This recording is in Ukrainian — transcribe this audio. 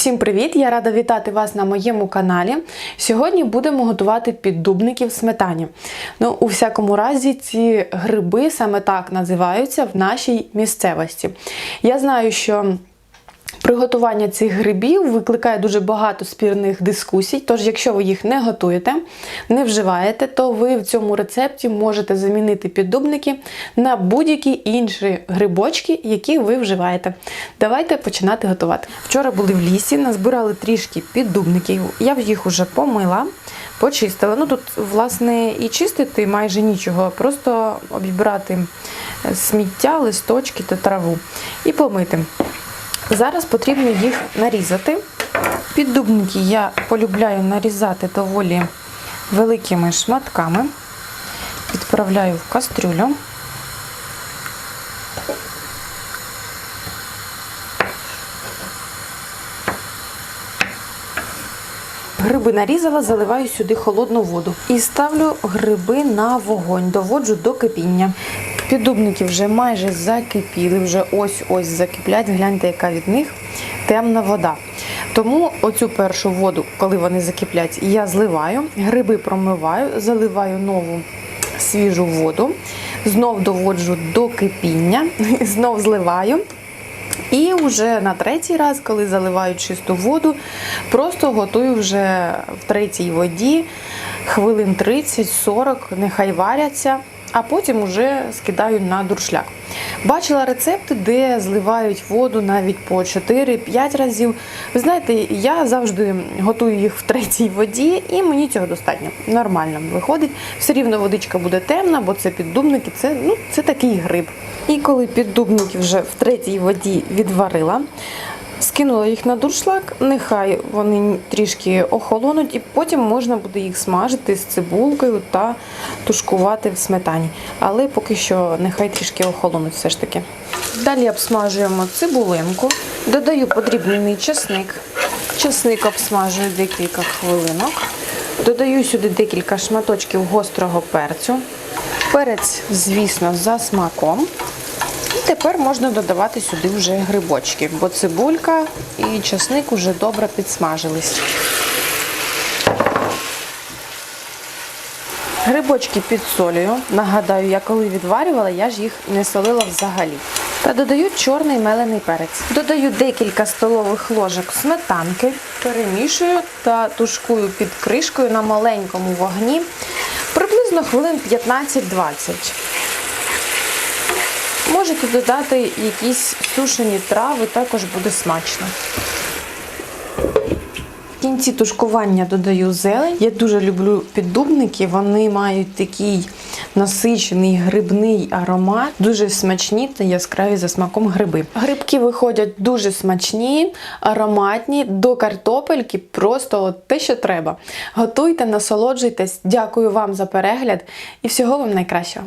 Всім привіт! Я рада вітати вас на моєму каналі. Сьогодні будемо готувати піддубники в сметані. Ну, у всякому разі, ці гриби саме так називаються в нашій місцевості. Я знаю, що Приготування цих грибів викликає дуже багато спірних дискусій. Тож, якщо ви їх не готуєте, не вживаєте, то ви в цьому рецепті можете замінити піддубники на будь-які інші грибочки, які ви вживаєте. Давайте починати готувати. Вчора були в лісі, назбирали трішки піддубників. Я їх уже помила. Почистила. Ну тут, власне, і чистити майже нічого, просто обібрати сміття, листочки та траву і помити. Зараз потрібно їх нарізати. Піддубники я полюбляю нарізати доволі великими шматками. Відправляю в кастрюлю. Гриби нарізала, заливаю сюди холодну воду і ставлю гриби на вогонь, доводжу до кипіння. Піддубники вже майже закипіли, вже ось-ось закиплять. Гляньте, яка від них темна вода. Тому оцю першу воду, коли вони закиплять, я зливаю, гриби промиваю, заливаю нову свіжу воду, знов доводжу до кипіння, знов зливаю. І вже на третій раз, коли заливаю чисту воду, просто готую вже в третій воді хвилин 30-40, нехай варяться, а потім вже скидаю на дуршляк. Бачила рецепти, де зливають воду навіть по 4-5 разів. Ви знаєте, я завжди готую їх в третій воді, і мені цього достатньо. Нормально виходить. Все рівно водичка буде темна, бо це піддубники, це, ну, це такий гриб. І коли піддубники вже в третій воді відварила, скинула їх на дуршлаг, нехай вони трішки охолонуть, і потім можна буде їх смажити з цибулкою та тушкувати в сметані. Але поки що нехай трішки охолонуть все ж таки. Далі обсмажуємо цибулинку, додаю подрібнений чесник. Чесник обсмажую декілька хвилинок. Додаю сюди декілька шматочків гострого перцю. Перець, звісно, за смаком. І тепер можна додавати сюди вже грибочки, бо цибулька і часник вже добре підсмажились. Грибочки підсолюю. Нагадаю, я коли відварювала, я ж їх не солила взагалі. Та додаю чорний мелений перець. Додаю декілька столових ложок сметанки, перемішую та тушкую під кришкою на маленькому вогні приблизно хвилин 15-20. Можете додати якісь сушені трави, також буде смачно. В кінці тушкування додаю зелень. Я дуже люблю піддубники, вони мають такий насичений грибний аромат, дуже смачні та яскраві за смаком гриби. Грибки виходять дуже смачні, ароматні, до картопельки просто от те, що треба. Готуйте, насолоджуйтесь. Дякую вам за перегляд і всього вам найкращого.